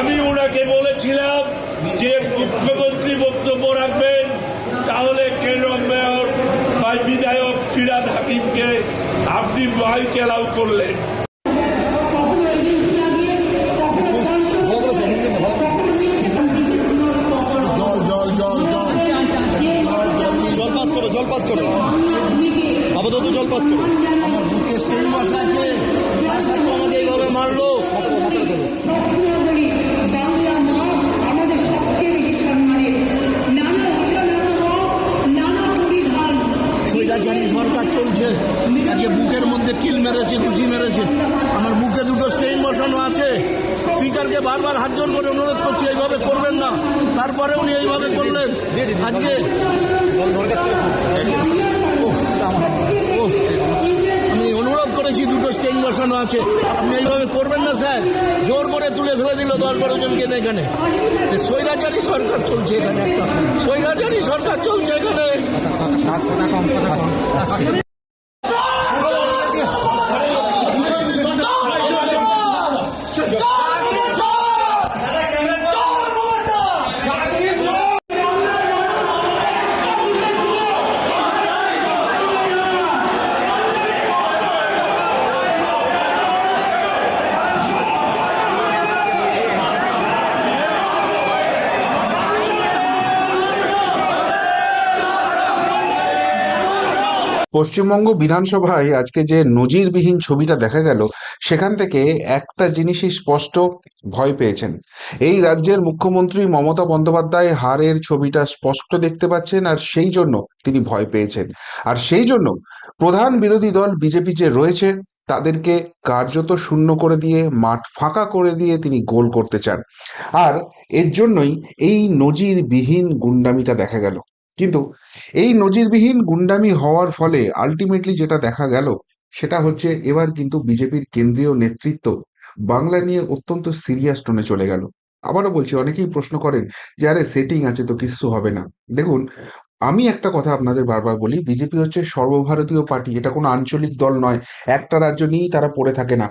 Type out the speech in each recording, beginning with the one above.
আমি ওনাকে বলেছিলাম যে মুখ্যমন্ত্রী বক্তব্য রাখবেন তাহলে কেন্দ্র মেয়র বা বিধায়ক ফিরাদ হাকিমকে আপনি মাইক এলাউ করলেন জল পাস করো আপাতত জল পাস করো স্পিকারকে বারবার হাত জোর করে অনুরোধ করছি, এইভাবে করবেন না। তারপরে উনি এইভাবে করলেন। আজকে আমি অনুরোধ করেছি, দুটো স্টেইন বসানো আছে। আপনি এইভাবে করবেন না, স্যার। জোর করে তুলে ফেলে দিল দশ বারো জনকে এখানে। স্বৈরাচারী সরকার চলছে এখানে একটা। স্বৈরাচারী সরকার চলছে এখানে। পশ্চিমবঙ্গ বিধানসভায় আজকে যে নজিরবিহীন ছবিটা দেখা গেল, সেখান থেকে একটা জিনিসই স্পষ্ট ভয় পেয়েছেন। এই রাজ্যের মুখ্যমন্ত্রী মমতা বন্দ্যোপাধ্যায় হারের ছবিটা স্পষ্ট দেখতে পাচ্ছেন আর সেই জন্য তিনি ভয় পেয়েছেন। আর সেই জন্য প্রধান বিরোধী দল বিজেপি যে রয়েছে, তাদেরকে কার্যত শূন্য করে দিয়ে, মাঠ ফাঁকা করে দিয়ে তিনি গোল করতে চান। আর এর জন্যই এই নজিরবিহীন গুন্ডামিটা দেখা গেল। কিন্তু এই নজিরবিহীন গুন্ডামি হওয়ার ফলে আলটিমেটলি যেটা দেখা গেল, সেটা হচ্ছে এবার কিন্তু বিজেপির কেন্দ্রীয় নেতৃত্ব বাংলা নিয়ে অত্যন্ত সিরিয়াস টোনে চলে গেল। আবারও বলছি, অনেকেই প্রশ্ন করেন যে, আরে সেটিং আছে তো কিছু হবে না। দেখুন, আমি একটা কথা আপনাদের বারবার বলি, বিজেপি হচ্ছে সর্বভারতীয় পার্টি, এটা কোনো আঞ্চলিক দল নয়। একটা রাজ্য নিয়েই তারা পড়ে থাকে না।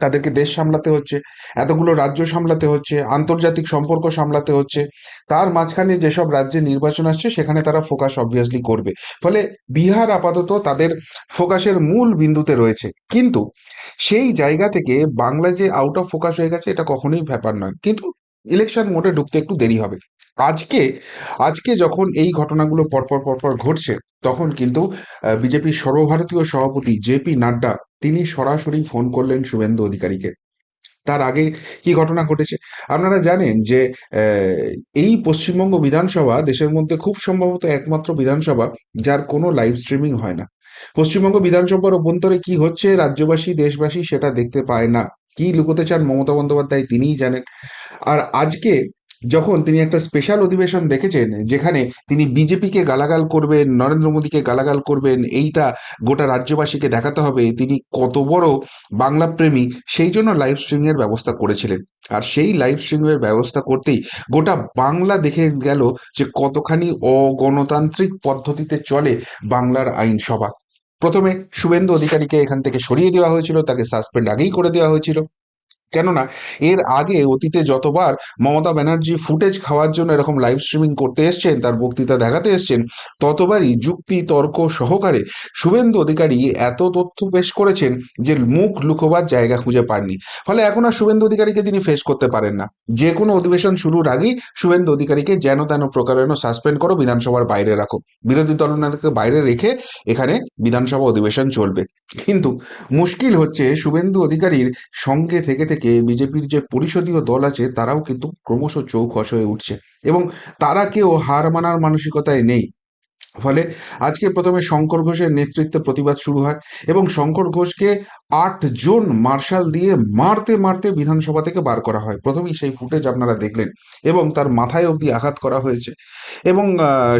তাদেরকে দেশ সামলাতে হচ্ছে, এতগুলো রাজ্য সামলাতে হচ্ছে, আন্তর্জাতিক সম্পর্ক সামলাতে হচ্ছে, তার মাঝখানে যেসব রাজ্যে নির্বাচন আসছে সেখানে তারা ফোকাস অবভিয়াসলি করবে। ফলে বিহার আপাতত তাদের ফোকাসের মূল বিন্দুতে রয়েছে। কিন্তু সেই জায়গা থেকে বাংলা যে আউট অফ ফোকাস হয়ে গেছে এটা কখনোই ব্যাপার নয়। কিন্তু ইলেকশন মোডে ঢুকতে একটু দেরি হবে। আজকে আজকে যখন এই ঘটনাগুলো পরপর পরপর ঘটছে, তখন কিন্তু বিজেপির সর্বভারতীয় সভাপতি জেপি নাড্ডা, তিনি সরাসরি ফোন করলেন শুভেন্দু অধিকারীকে। তার আগে কি ঘটনা ঘটেছে? আপনারা জানেন যে এই পশ্চিমবঙ্গ বিধানসভা দেশের মধ্যে খুব সম্ভবত একমাত্র বিধানসভা যার কোনো লাইভ স্ট্রিমিং হয় না। পশ্চিমবঙ্গ বিধানসভার অভ্যন্তরে কি হচ্ছে, রাজ্যবাসী, দেশবাসী সেটা দেখতে পায় না। কি লুকোতে চান মমতা বন্দ্যোপাধ্যায় তিনিই জানেন। আর আজকে যখন তিনি একটা স্পেশাল অধিবেশন দেখেছেন, যেখানে তিনি বিজেপিকে গালাগাল করবেন, নরেন্দ্র মোদীকে গালাগাল করবেন, এইটা গোটা রাজ্যবাসীকে দেখাতে হবে, তিনি কত বড় বাংলা প্রেমী, সেই জন্য লাইভ স্ট্রিমিং এর ব্যবস্থা করেছিলেন। আর সেই লাইভ স্ট্রিমিং এর ব্যবস্থা করতেই গোটা বাংলা দেখে গেল যে কতখানি অগণতান্ত্রিক পদ্ধতিতে চলে বাংলার আইনসভা। প্রথমে শুভেন্দু অধিকারীকে এখান থেকে সরিয়ে দেওয়া হয়েছিল, তাকে সাসপেন্ড আগেই করে দেওয়া হয়েছিল। কেননা এর আগে অতীতে যতবার মমতা ব্যানার্জি ফুটেজ খাওয়ার জন্য এরকম লাইভ স্ট্রিমিং করতে এসছেন, তার বক্তৃতা দেখাতে এসছেন, ততবারই যুক্তি, তর্ক সহকারে শুভেন্দু অধিকারী এত তথ্য পেশ করেছেন যে মুখ লুকোবার জায়গা খুঁজে পাননি। ফলে এখন আর শুভেন্দু অধিকারীকে তিনি ফেস করতে পারেন না। যে কোনো অধিবেশন শুরুর আগেই শুভেন্দু অধিকারীকে যেন তেন প্রকারেণ সাসপেন্ড করো, বিধানসভার বাইরে রাখো। বিরোধী দলনেতাকে বাইরে রেখে এখানে বিধানসভা অধিবেশন চলবে। কিন্তু মুশকিল হচ্ছে শুভেন্দু অধিকারীর সঙ্গে থেকে থেকে বিজেপির যে পরিষদীয় দল আছে, তারাও কিন্তু ক্রমশ চৌখস হয়ে উঠছে এবং তারা কেউ হার মানার মানসিকতায় নেই। ফলে আজকে প্রথমে শঙ্কর ঘোষের নেতৃত্বে প্রতিবাদ শুরু হয় এবং শঙ্কর ঘোষকে আট জন মার্শাল দিয়ে মারতে মারতে বিধানসভা থেকে বার করা হয়। প্রথমেই সেই ফুটেজ আপনারা দেখলেন এবং তার মাথায় অবধি আঘাত করা হয়েছে। এবং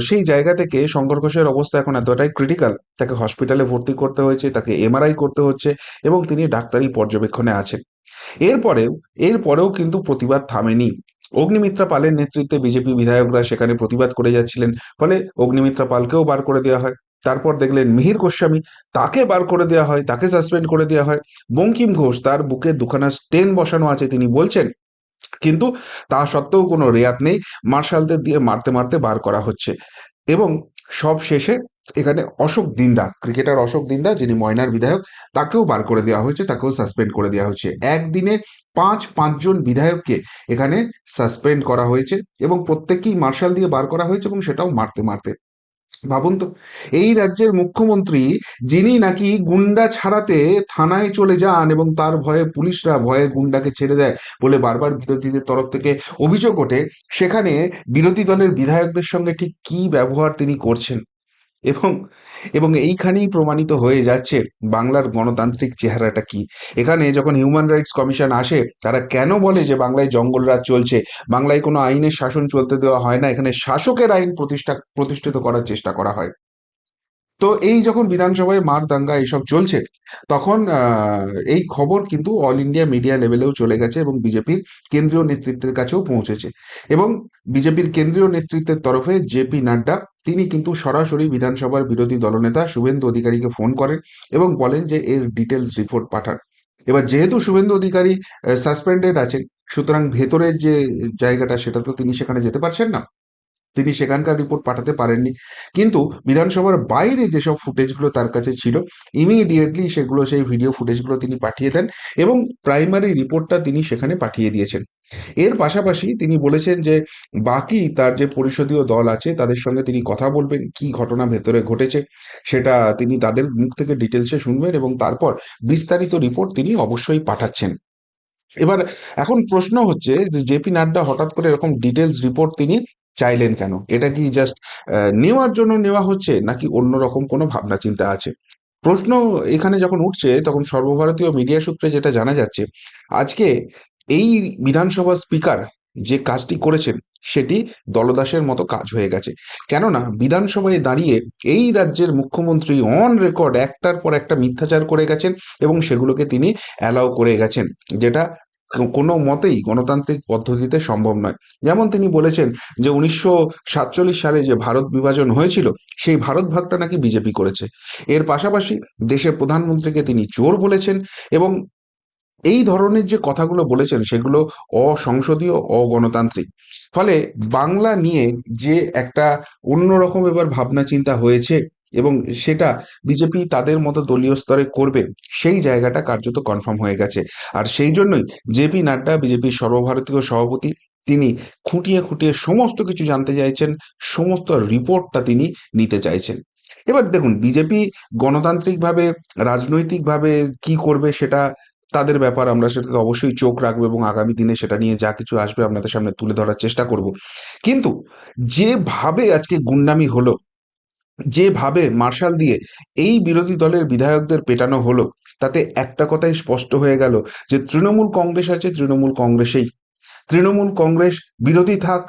সেই জায়গা থেকে শঙ্কর ঘোষের অবস্থা এখন এতটাই ক্রিটিক্যাল তাকে হসপিটালে ভর্তি করতে হয়েছে, তাকে এমআরআই করতে হচ্ছে এবং তিনি ডাক্তারি পর্যবেক্ষণে আছেন। এরপরেও এরপরেও কিন্তু প্রতিবাদ থামেনি। অগ্নিমিত্রা পালের নেতৃত্বে বিজেপি বিধায়করা সেখানে প্রতিবাদ করে যাচ্ছিলেন, ফলে অগ্নিমিত্রা পালকেও বার করে দেওয়া হয়। তারপর দেখলেন মিহির গোস্বামী তাকে বার করে দেওয়া হয়, তাকে সাসপেন্ড করে দেওয়া হয়। বঙ্কিম ঘোষ তার বুকে দুখানা স্টেন বসানো আছে, তিনি বলছেন, কিন্তু তা সত্ত্বেও কোনো রেয়াত নেই, মার্শালদের দিয়ে মারতে মারতে বার করা হচ্ছে। এবং সব শেষে এখানে অশোক দিন্দা ক্রিকেটার অশোক দিন্দা যিনি ময়নার বিধায়ক, তাকেও বার করে দেওয়া হয়েছে, তাকেও সাসপেন্ড করে দেওয়া হয়েছে। একদিনে পাঁচ পাঁচজন বিধায়ককে এখানে সাসপেন্ড করা হয়েছে এবং প্রত্যেককেই মার্শাল দিয়ে বার করা হয়েছে এবং সেটাও মারতে মারতে। ভাবুন তো, এই রাজ্যের মুখ্যমন্ত্রী, যিনি নাকি গুন্ডা ছাড়াতে থানায় চলে যান এবং তার ভয়ে পুলিশরা ভয়ে গুন্ডাকে ছেড়ে দেয় বলে বারবার বিরোধীদের তরফ থেকে অভিযোগ ওঠে, সেখানে বিরোধী দলের বিধায়কদের সঙ্গে ঠিক কি ব্যবহার তিনি করছেন? এবং এবং এইখানেই প্রমাণিত হয়ে যাচ্ছে বাংলার গণতান্ত্রিক চেহারাটা কি। এখানে যখন হিউম্যান রাইটস কমিশন আসে, তারা কেন বলে যে বাংলায় জঙ্গলরাজ চলছে? বাংলায় কোনো আইনের শাসন চলতে দেওয়া হয় না। এখানে শাসকের আইন প্রতিষ্ঠা, প্রতিষ্ঠিত করার চেষ্টা করা হয়। তো এই যখন বিধানসভায় মার দাঙ্গা এইসব চলছে, তখন এই খবর কিন্তু অল ইন্ডিয়া মিডিয়া লেভেলেও চলে গেছে এবং বিজেপির কেন্দ্রীয় নেতৃত্বের কাছেও পৌঁছেছে। এবং বিজেপির কেন্দ্রীয় নেতৃত্বের তরফে জেপি নাড্ডা, তিনি কিন্তু সরাসরি বিধানসভার বিরোধী দলনেতা শুভেন্দু অধিকারীকে ফোন করেন এবং বলেন যে এর ডিটেলস রিপোর্ট পাঠান। এবার যেহেতু শুভেন্দু অধিকারী সাসপেন্ডেড আছেন, সুতরাং ভেতরের যে জায়গাটা সেটা তো তিনি সেখানে যেতে পারছেন না। তিনি সেখানকার রিপোর্ট পাঠাতে পারেননি। কিন্তু বিধানসভার বাইরে যেসব ফুটেজগুলো তার কাছে ছিল ইমিডিয়েটলি সেগুলো, সেই ভিডিও ফুটেজগুলো তিনি পাঠিয়ে দেন এবং প্রাইমারি রিপোর্টটা তিনি সেখানে পাঠিয়ে দিয়েছেন। এর পাশাপাশি তিনি বলেছেন যে, বাকি তার যে পরিষদীয় দল আছে, তাদের সঙ্গে তিনি কথা বলবেন, কি ঘটনা ভেতরে ঘটেছে, সেটা তিনি তাদের মুখ থেকে ডিটেলসে শুনবেন এবং তারপর বিস্তারিত রিপোর্ট তিনি অবশ্যই পাঠাচ্ছেন। এবার এখন প্রশ্ন হচ্ছে যে জেপি নাড্ডা হঠাৎ করে এরকম ডিটেলস রিপোর্ট তিনি চাইলেন কেন? এটা কি জাস্ট নেওয়ার জন্য নেওয়া হচ্ছে নাকি অন্যরকম কোনো ভাবনা চিন্তা আছে? প্রশ্ন এখানে যখন উঠছে তখন সর্বভারতীয় মিডিয়া সূত্রে যেটা জানা যাচ্ছে, আজকে এই বিধানসভা স্পিকার যে কাজটি করেছেন সেটি দলদাসের মতো কাজ হয়ে গেছে। কেননা বিধানসভায় দাঁড়িয়ে এই রাজ্যের মুখ্যমন্ত্রী অন রেকর্ড একটার পর একটা মিথ্যাচার করে গেছেন এবং সেগুলোকে তিনি অ্যালাউ করে গেছেন, যেটা কোনো মতেই গণতান্ত্রিক পদ্ধতিতে সম্ভব নয়। যেমন তিনি বলেছেন যে উনিশশো সাতচল্লিশ সালে যে ভারত বিভাজন হয়েছিল, সেই ভারত ভাগটা নাকি বিজেপি করেছে। এর পাশাপাশি দেশের প্রধানমন্ত্রীকে তিনি চোর বলেছেন এবং এই ধরনের যে কথাগুলো বলেছেন, সেগুলো অসংসদীয়, অগণতান্ত্রিক। ফলে বাংলা নিয়ে যে একটা অন্যরকম এবার ভাবনা চিন্তা হয়েছে এবং সেটা বিজেপি তাদের মতো দলীয় স্তরে করবে, সেই জায়গাটা কার্যত কনফার্ম হয়ে গেছে। আর সেই জন্যই জেপি নাড্ডা বিজেপির সর্বভারতীয় সভাপতি, তিনি খুঁটিয়ে খুঁটিয়ে সমস্ত কিছু জানতে চাইছেন, সমস্ত রিপোর্টটা তিনি নিতে চাইছেন। এবার দেখুন বিজেপি গণতান্ত্রিকভাবে, রাজনৈতিকভাবে কি করবে সেটা তাদের ব্যাপার, আমরা সেটাতে অবশ্যই চোখ রাখব এবং আগামী দিনে সেটা নিয়ে যা কিছু আসবে আপনাদের সামনে তুলে ধরার চেষ্টা করব। কিন্তু যেভাবে আজকে গুন্ডামি হলো যেভাবে মার্শাল দিয়ে এই বিরোধী দলের বিধায়কদের পেটানো হলো, তাতে একটা কথাই স্পষ্ট হয়ে গেল, যে তৃণমূল কংগ্রেস আছে, তৃণমূল কংগ্রেসেই। তৃণমূল কংগ্রেস বিরোধী থাক,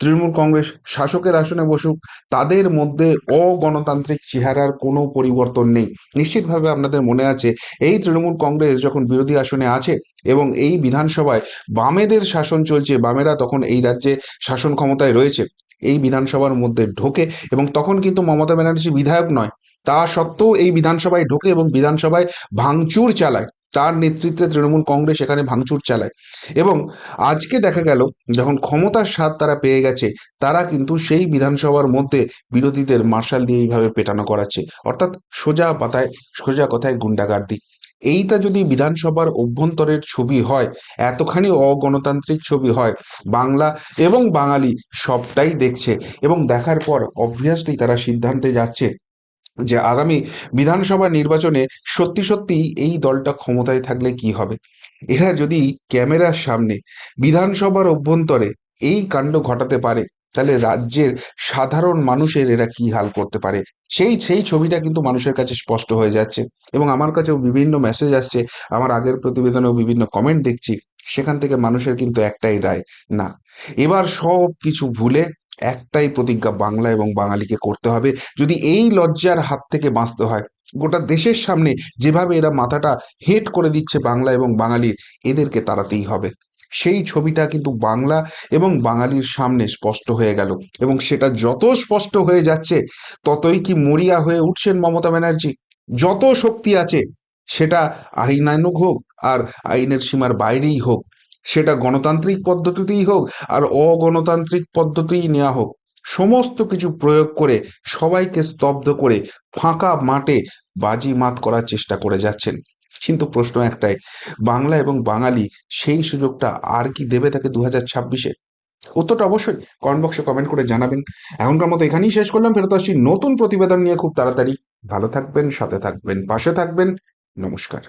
তৃণমূল কংগ্রেস শাসকের আসনে বসুক, তাদের মধ্যে অগণতান্ত্রিক চেহারার কোনো পরিবর্তন নেই। নিশ্চিতভাবে আপনাদের মনে আছে, এই তৃণমূল কংগ্রেস যখন বিরোধী আসনে আছে এবং এই বিধানসভায় বামেদের শাসন চলছে, বামেরা তখন এই রাজ্যে শাসন ক্ষমতায় রয়েছে। এই বিধানসভার মধ্যে ঢোকে এবং তখন কিন্তু মমতা ব্যানার্জি বিধায়ক নয়। তা সত্ত্বেও এই বিধানসভায় ঢোকে এবং বিধানসভায় ভাঙচুর চালায়। তার নেতৃত্বে তৃণমূল কংগ্রেস এখানে ভাঙচুর চালায়। এবং আজকে দেখা গেল, যখন ক্ষমতার স্বাদ তারা পেয়ে গেছে, তারা কিন্তু সেই বিধানসভার মধ্যে বিরোধীদের মার্শাল দিয়ে এইভাবে পেটানো করাচ্ছে। অর্থাৎ সোজা পাতায়, সোজা কথায় গুন্ডাগার্দি এইটা যদি বিধানসভার অভ্যন্তরের ছবি হয়, এতখানি অগণতান্ত্রিক ছবি হয়, বাংলা এবং বাঙালি সবটাই দেখছে এবং দেখার পর অবভিয়াসলি তারা সিদ্ধান্তে যাচ্ছে যে আগামী বিধানসভা নির্বাচনে সত্যি সত্যি এই দলটা ক্ষমতায় থাকলে কি হবে। এরা যদি ক্যামেরার সামনে বিধানসভার অভ্যন্তরে এই কাণ্ড ঘটাতে পারে তাহলে রাজ্যের সাধারণ মানুষের এরা কি হাল করতে পারে? সেই সেই ছবিটা কিন্তু মানুষের কাছে স্পষ্ট হয়ে যাচ্ছে এবং আমার কাছেও বিভিন্ন মেসেজ আসছে, আমার আগের প্রতিবেদনেও বিভিন্ন কমেন্ট দেখছি, সেখান থেকে মানুষের কিন্তু একটাই রায়, না। এবার সব কিছু ভুলে একটাই প্রতিজ্ঞা বাংলা এবং বাঙালিকে করতে হবে। যদি এই লজ্জার হাত থেকে বাঁচতে হয়, গোটা দেশের সামনে যেভাবে এরা মাথাটা হেট করে দিচ্ছে বাংলা এবং বাঙালির, এদেরকে তাড়াতেই হবে। সেই ছবিটা কিন্তু বাংলা এবং বাঙালির সামনে স্পষ্ট হয়ে গেল। এবং সেটা যত স্পষ্ট হয়ে যাচ্ছে, ততই কি মরিয়া হয়ে উঠছেন মমতা ব্যানার্জি? যত শক্তি আছে, সেটা আইনানুগ হোক আর আইনের সীমার বাইরেই হোক, সেটা গণতান্ত্রিক পদ্ধতিতেই হোক আর অগণতান্ত্রিক পদ্ধতিই নেওয়া হোক, সমস্ত কিছু প্রয়োগ করে সবাইকে স্তব্ধ করে ফাঁকা মাঠে বাজি মাত করার চেষ্টা করে যাচ্ছেন। কিন্তু প্রশ্ন একটাই, বাংলা এবং বাঙালি সেই সুযোগটা আর কি দেবে তাকে দু হাজার ছাব্বিশে? উত্তরটা অবশ্যই কমেন্ট বক্সে কমেন্ট করে জানাবেন। এখনকার মতো এখানেই শেষ করলাম, ফেরত আসছি নতুন প্রতিবেদন নিয়ে খুব তাড়াতাড়ি। ভালো থাকবেন, সাথে থাকবেন, পাশে থাকবেন, নমস্কার।